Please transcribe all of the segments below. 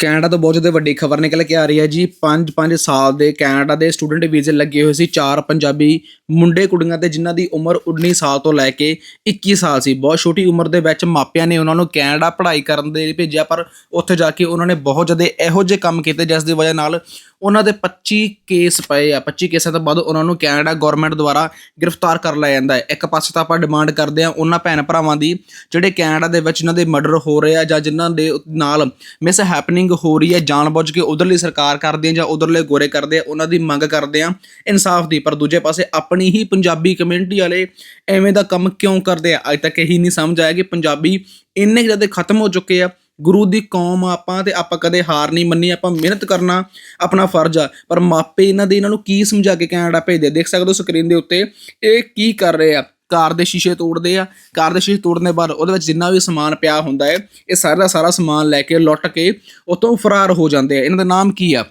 Canada ਤੋਂ ਬਹੁਤ ਜ਼ਿਆਦਾ ਵੱਡੀ ਖਬਰ ਨਿਕਲ ਕੇ ਆ ਰਹੀ ਹੈ ਜੀ। 5-5 ਸਾਲ ਦੇ ਕੈਨੇਡਾ ਦੇ ਸਟੂਡੈਂਟ ਵੀਜ਼ੇ ਲੱਗੇ ਹੋਏ ਸੀ। ਚਾਰ ਪੰਜਾਬੀ ਮੁੰਡੇ ਕੁੜੀਆਂ ਤੇ ਜਿਨ੍ਹਾਂ ਦੀ ਉਮਰ 19 ਸਾਲ ਤੋਂ ਲੈ ਕੇ 21 ਸਾਲ ਸੀ। ਬਹੁਤ ਛੋਟੀ ਉਮਰ ਦੇ ਵਿੱਚ ਮਾਪਿਆਂ ਨੇ ਉਹਨਾਂ ਨੂੰ ਕੈਨੇਡਾ ਪੜ੍ਹਾਈ ਕਰਨ ਦੇ ਲਈ ਭੇਜਿਆ, ਪਰ ਉੱਥੇ ਜਾ ਕੇ ਉਹਨਾਂ ਨੇ ਬਹੁਤ ਜ਼ਿਆਦਾ ਇਹੋ ਜਿਹੇ ਕੰਮ ਕੀਤੇ, ਜਿਸ ਦੀ ਵਜ੍ਹਾ ਨਾਲ ਉਹਨਾਂ ਦੇ 25 ਕੇਸ ਪਏ ਆ। 25 ਕੇਸਾਂ ਤੋਂ ਬਾਅਦ ਉਹਨਾਂ ਨੂੰ ਕੈਨੇਡਾ ਗਵਰਨਮੈਂਟ ਦੁਆਰਾ ਗ੍ਰਿਫਤਾਰ ਕਰ ਲਿਆ ਜਾਂਦਾ ਹੈ। ਇੱਕ ਪਾਸੇ ਤਾਂ ਆਪਾਂ ਡਿਮਾਂਡ ਕਰਦੇ ਆ ਉਹਨਾਂ ਭੈਣ ਭਰਾਵਾਂ ਦੀ, ਜਿਹੜੇ ਕੈਨੇਡਾ ਦੇ ਵਿੱਚ ਇਹਨਾਂ ਦੇ ਮਰਡਰ ਹੋ ਰਹੇ ਆ ਜਾਂ ਜਿਨ੍ਹਾਂ ਦੇ ਨਾਲ ਮਿਸ ਹੈਪਨਿੰਗ ਹੋ ਰਹੀ ਹੈ, ਜਾਣਬੁੱਝ ਕੇ ਉਧਰਲੀ ਸਰਕਾਰ ਕਰਦੀ ਹੈ ਜਾਂ ਉਧਰਲੇ ਗੋਰੇ ਕਰਦੇ ਆ, ਉਹਨਾਂ ਦੀ ਮੰਗ ਕਰਦੇ ਆ ਇਨਸਾਫ ਦੀ। ਪਰ ਦੂਜੇ ਪਾਸੇ ਆਪਣੀ ਹੀ ਪੰਜਾਬੀ ਕਮਿਊਨਿਟੀ ਵਾਲੇ ਐਵੇਂ ਦਾ ਕੰਮ ਕਿਉਂ ਕਰਦੇ ਆ? ਅੱਜ ਤੱਕ ਇਹੀ ਨਹੀਂ ਸਮਝ ਆਇਆ ਕਿ ਪੰਜਾਬੀ ਇੰਨੇ ਕੁ ਜ਼ਿਆਦਾ ਖਤਮ ਹੋ ਚੁੱਕੇ ਆ। ਗੁਰੂ ਦੀ ਕੌਮ ਆ ਆਪਾਂ ਤੇ ਆਪਾਂ ਕਦੇ ਹਾਰ ਨਹੀਂ ਮੰਨੀ, ਆਪਾਂ ਮਿਹਨਤ ਕਰਨਾ ਆਪਣਾ ਫਰਜ਼ ਆ। ਪਰ ਮਾਪੇ ਇਹਨਾਂ ਦੇ ਇਹਨਾਂ ਨੂੰ ਕੀ ਸਮਝਾ ਕੇ ਕੈਨੇਡਾ ਭੇਜਦੇ ਦੇਖ ਸਕਦੇ ਹੋ ਸਕਰੀਨ ਦੇ ਉੱਤੇ ਇਹ ਕੀ ਕਰ ਰਹੇ ਆ। ਕਾਰ ਦੇ ਸ਼ੀਸ਼ੇ ਤੋੜਦੇ ਆ। ਕਾਰ ਦੇ ਸ਼ੀਸ਼ੇ ਤੋੜਨ ਦੇ ਬਾਅਦ ਉਹਦੇ ਵਿੱਚ ਜਿੰਨਾ ਵੀ ਸਮਾਨ ਪਿਆ ਹੁੰਦਾ ਹੈ, ਇਹ ਸਾਰਾ ਦਾ ਸਾਰਾ ਸਮਾਨ ਲੈ ਕੇ ਲੁੱਟ ਕੇ ਉਤੋਂ ਫਰਾਰ ਹੋ ਜਾਂਦੇ ਆ। ਇਹਨਾਂ ਦਾ ਨਾਮ ਕੀ ਆ?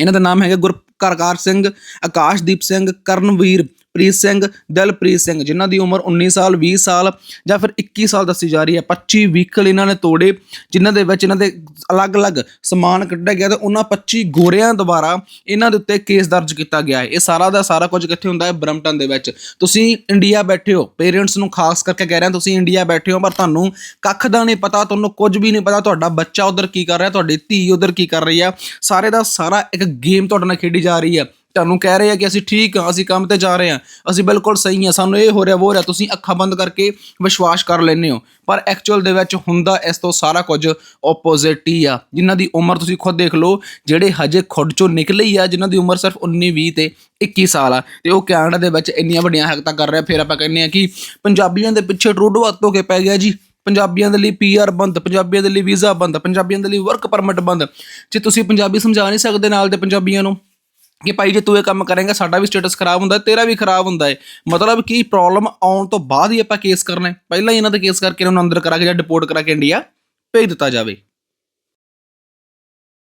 ਇਹਨਾਂ ਦਾ ਨਾਮ ਹੈਗਾ ਗੁਰਕਰਕਾਰ ਸਿੰਘ, ਆਕਾਸ਼ਦੀਪ ਸਿੰਘ, ਕਰਨਵੀਰ। ਪ੍ਰੀਤ ਸਿੰਘ, ਦਲਪ੍ਰੀਤ ਸਿੰਘ, ਜਿਨ੍ਹਾਂ ਦੀ ਉਮਰ 19 ਸਾਲ 20 ਸਾਲ ਜਾਂ ਫਿਰ 21 ਸਾਲ ਦੱਸੀ ਜਾ ਰਹੀ ਹੈ। 25 ਵਹੀਕਲ ਇਹਨਾਂ ਨੇ ਤੋੜੇ, ਜਿਨ੍ਹਾਂ ਦੇ ਵਿੱਚ ਇਹਨਾਂ ਦੇ ਅਲੱਗ-ਅਲੱਗ ਸਮਾਨ ਕੱਢਿਆ ਗਿਆ ਤੇ ਉਹਨਾਂ 25 ਗੋਰਿਆਂ ਦੁਆਰਾ ਇਹਨਾਂ ਦੇ ਉੱਤੇ ਕੇਸ ਦਰਜ ਕੀਤਾ ਗਿਆ ਹੈ। ਇਹ ਸਾਰਾ ਦਾ ਸਾਰਾ ਕੁਝ ਕਿੱਥੇ ਹੁੰਦਾ ਹੈ ਬਰਮਟਨ ਦੇ ਵਿੱਚ। ਤੁਸੀਂ ਇੰਡੀਆ ਬੈਠੇ ਹੋ, ਪੇਰੈਂਟਸ ਨੂੰ ਖਾਸ ਕਰਕੇ ਕਹਿ ਰਿਹਾ, ਤੁਸੀਂ ਇੰਡੀਆ ਬੈਠੇ ਹੋ, ਪਰ ਤੁਹਾਨੂੰ ਕੱਖ ਦਾ ਨਹੀਂ ਪਤਾ, ਤੁਹਾਨੂੰ ਕੁਝ ਵੀ ਨਹੀਂ ਪਤਾ, ਤੁਹਾਡਾ ਬੱਚਾ ਉਧਰ ਕੀ ਕਰ ਰਿਹਾ, ਤੁਹਾਡੀ ਧੀ ਉਧਰ ਕੀ ਕਰ ਰਹੀ ਹੈ। ਸਾਰੇ ਦਾ ਸਾਰਾ ਇੱਕ ਗੇਮ ਤੁਹਾਡੇ ਨਾਲ ਖੇਡੀ ਜਾ ਰਹੀ ਹੈ। ਤੁਹਾਨੂੰ ਕਹਿ ਰਹੇ ਆ ਕਿ ਅਸੀਂ ਠੀਕ ਆ, ਅਸੀਂ ਕੰਮ ਤੇ ਜਾ ਰਹੇ ਆ। ਅਸੀਂ ਬਿਲਕੁਲ ਸਹੀ ਆ, ਸਾਨੂੰ ਇਹ ਹੋ ਰਿਹਾ, ਉਹ ਰਿਹਾ, ਤੁਸੀਂ ਅੱਖਾਂ ਬੰਦ ਕਰਕੇ ਵਿਸ਼ਵਾਸ ਕਰ ਲੈਂਦੇ ਹੋ। ਪਰ ਐਕਚੁਅਲ ਦੇ ਵਿੱਚ ਹੁੰਦਾ ਇਸ ਤੋਂ ਸਾਰਾ ਕੁਝ ਆਪੋਜ਼ਿਟ ਹੀ ਆ। ਜਿਨ੍ਹਾਂ ਦੀ ਉਮਰ ਤੁਸੀਂ ਖੁਦ ਦੇਖ ਲਓ, ਜਿਹੜੇ ਹਜੇ ਖੁਦ ਚੋਂ ਨਿਕਲੇ ਹੀ ਆ, ਜਿਨ੍ਹਾਂ ਦੀ ਉਮਰ ਸਿਰਫ 19 20 ਤੇ 21 ਸਾਲ ਆ। ਤੇ ਉਹ ਕੈਨੇਡਾ ਦੇ ਵਿੱਚ ਇੰਨੀਆਂ ਵੱਡੀਆਂ ਹਰਕਤਾਂ ਕਰ ਰਿਹਾ, ਫਿਰ ਆਪਾਂ ਕਹਿੰਦੇ ਆ ਕਿ ਪੰਜਾਬੀਆਂ ਦੇ ਪਿੱਛੇ ਟਰੂਡੋ ਹੱਥ ਹੋ ਕੇ ਪੈ ਗਿਆ ਜੀ। ਪੰਜਾਬੀਆਂ ਦੇ ਲਈ ਪੀਆਰ ਬੰਦ, ਪੰਜਾਬੀਆਂ ਦੇ ਲਈ ਵੀਜ਼ਾ ਬੰਦ, ਪੰਜਾਬੀਆਂ ਦੇ ਲਈ ਵਰਕ ਪਰਮਿਟ ਬੰਦ। ਜੇ ਤੁਸੀਂ ਪੰਜਾਬੀ ਸਮਝਾ ਨਹੀਂ ਸਕਦੇ ਨਾਲ ਦੇ ਪੰਜਾਬੀਆਂ ਨੂੰ ਕਿ ਭਾਈ ਜੇ ਤੂੰ ਇਹ ਕੰਮ ਕਰੇਂਗਾ, ਸਾਡਾ ਵੀ ਸਟੇਟਸ ਖਰਾਬ ਹੁੰਦਾ, ਤੇਰਾ ਵੀ ਖਰਾਬ ਹੁੰਦਾ ਹੈ ਮਤਲਬ ਕਿ ਪ੍ਰੋਬਲਮ ਆਉਣ ਤੋਂ ਬਾਅਦ ਹੀ ਆਪਾਂ ਕੇਸ ਕਰਨਾ ਹੈ ਪਹਿਲਾਂ ਹੀ ਇਹਨਾਂ ਦਾ ਕੇਸ ਕਰਕੇ ਇਹਨਾਂ ਨੂੰ ਅੰਦਰ ਕਰਾ ਕੇ ਜਾਂ ਡਿਪੋਰਟ ਕਰਾ ਕੇ ਇੰਡੀਆ ਭੇਜ ਦਿੱਤਾ ਜਾਵੇ।